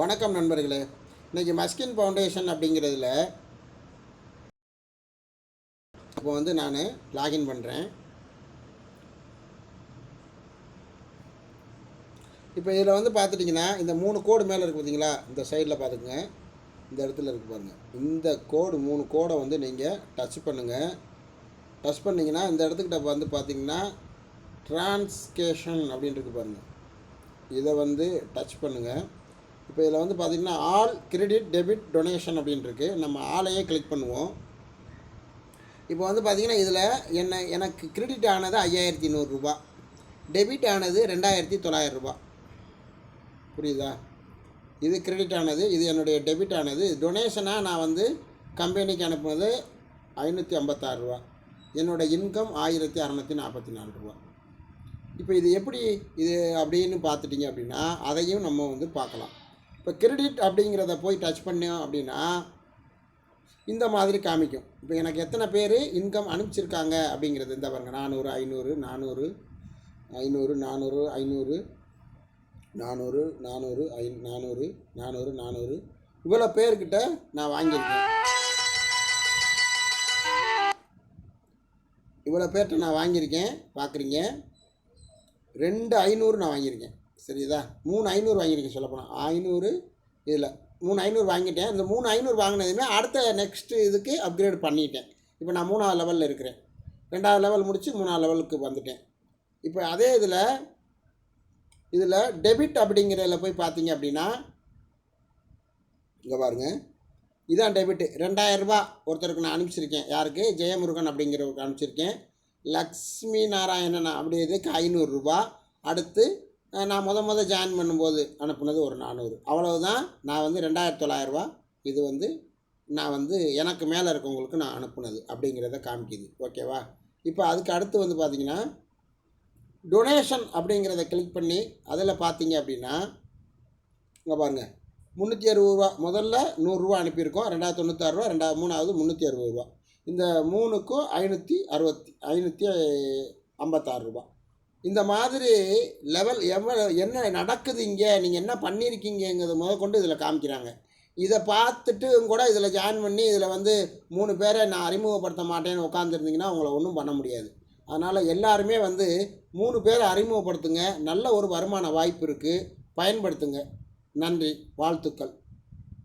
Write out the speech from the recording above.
வணக்கம் நண்பர்களே. இன்றைக்கி மஸ்கின் ஃபவுண்டேஷன் அப்படிங்கிறதுல இப்போ வந்து நான் லாகின் பண்ணுறேன் இப்போ இதில் வந்து பார்த்துட்டிங்கன்னா இந்த மூணு கோடு மேலே இருக்குது பார்த்தீங்களா? இந்த சைடில் பார்த்துக்குங்க. இந்த இடத்துல இருக்குது பாருங்கள் இந்த கோடு மூணு கோடை வந்து நீங்கள் டச் பண்ணுங்கள் டச் பண்ணிங்கன்னா இந்த இடத்துக்கிட்ட வந்து பார்த்தீங்கன்னா டிரான்ஸ்கேஷன் அப்படின்ட்டு இருக்கு பாருங்கள் இதை வந்து டச் பண்ணுங்கள் இப்போ இதில் வந்து பார்த்திங்கன்னா ஆல் கிரெடிட் டெபிட் டொனேஷன் அப்படின்ட்டுருக்கு. நம்ம ஆளையே கிளிக் பண்ணுவோம். இப்போ வந்து பார்த்திங்கன்னா இதில் என்ன எனக்கு கிரெடிட் ஆனது ஐயாயிரத்தி நூறுரூபா டெபிட் ஆனது ரெண்டாயிரத்தி தொள்ளாயிரம் புரியுதா? இது கிரெடிட் ஆனது இது என்னுடைய டெபிட் ஆனது. டொனேஷனாக நான் வந்து கம்பெனிக்கு அனுப்புனது ஐநூற்றி ஐம்பத்தாறு ரூபா. என்னோடய இன்கம் ஆயிரத்தி அறநூற்றி நாற்பத்தி நாலு ரூபா. இப்போ இது எப்படி இது அப்படின்னு பார்த்துட்டிங்க அப்படின்னா அதையும் நம்ம வந்து பார்க்கலாம். இப்போ கிரெடிட் அப்படிங்கிறத போய் டச் பண்ணோம் அப்படின்னா இந்த மாதிரி காமிக்கும். இப்போ எனக்கு எத்தனை பேர் இன்கம் அனுப்பிச்சிருக்காங்க அப்படிங்கிறது. இந்த பாருங்கள் நானூறு ஐநூறு நானூறு ஐநூறு நானூறு ஐநூறு நானூறு நானூறு ஐ நானூறு நானூறு நானூறு. இவ்வளோ பேர்கிட்ட நான் வாங்கியிருக்கேன். இவ்வளோ பேர்கிட்ட நான் வாங்கியிருக்கேன். பார்க்குறீங்க. ரெண்டு ஐநூறு நான் வாங்கியிருக்கேன். சரிதா மூணு ஐநூறு வாங்கியிருக்கேன் சொல்லப்போனால். ஐநூறு இதில் மூணு ஐநூறு வாங்கிட்டேன். இந்த மூணு ஐநூறு வாங்கினதுமே அடுத்த நெக்ஸ்ட்டு இதுக்கு அப்கிரேட் பண்ணிட்டேன். இப்போ நான் மூணாவது லெவலில் இருக்கிறேன். ரெண்டாவது லெவல் முடித்து மூணாவது லெவலுக்கு வந்துட்டேன். இப்போ அதே இதில் இதில் டெபிட் அப்படிங்கிறதில் போய் பார்த்தீங்க அப்படின்னா இங்கே பாருங்கள் இதான் டெபிட்டு ரெண்டாயிரரூபா ஒருத்தருக்கு நான் அனுப்பிச்சிருக்கேன். யாருக்கு? ஜெயமுருகன் அப்படிங்கிறவருக்கு அனுப்பிச்சிருக்கேன். லக்ஷ்மி நாராயணன் அப்படி இதுக்கு ஐநூறுரூபா அடுத்து நான் முத முத ஜாயின் பண்ணும்போது அனுப்புனது ஒரு நானூறு. அவ்வளவுதான். நான் வந்து ரெண்டாயிரத்தி தொள்ளாயிரரூவா இது வந்து நான் வந்து எனக்கு மேலே இருக்கவங்களுக்கு நான் அனுப்புனது அப்படிங்கிறத காமிக்குது. ஓகேவா? இப்போ அதுக்கு அடுத்து வந்து பார்த்தீங்கன்னா டொனேஷன் அப்படிங்கிறத கிளிக் பண்ணி அதில் பார்த்தீங்க அப்படின்னா இங்கே பாருங்கள் முந்நூற்றி அறுபது ரூபா. முதல்ல நூறுரூவா அனுப்பியிருக்கோம். ரெண்டாயிரத்தி தொண்ணூத்தாறு ரூபா. ரெண்டாவது மூணாவது முந்நூற்றி அறுபது ரூபா. இந்த மூணுக்கும் ஐநூற்றி அறுபத்தி ஐநூற்றி ஐம்பத்தாறு ரூபா. இந்த மாதிரி லெவல் எவ்வளோ என்ன நடக்குது இங்கே? நீங்கள் என்ன பண்ணியிருக்கீங்கிறது முதற்கொண்டு இதில் காமிக்கிறாங்க. இதை பார்த்துட்டு கூட இதில் ஜாயின் பண்ணி இதில் வந்து மூணு பேரை நான் அறிமுகப்படுத்த மாட்டேன்னு உட்காந்துருந்தீங்கன்னா உங்களை ஒன்றும் பண்ண முடியாது. அதனால் எல்லாருமே வந்து மூணு பேரை அறிமுகப்படுத்துங்க. நல்ல ஒரு வருமான வாய்ப்பு இருக்குது பயன்படுத்துங்க. நன்றி. வாழ்த்துக்கள்.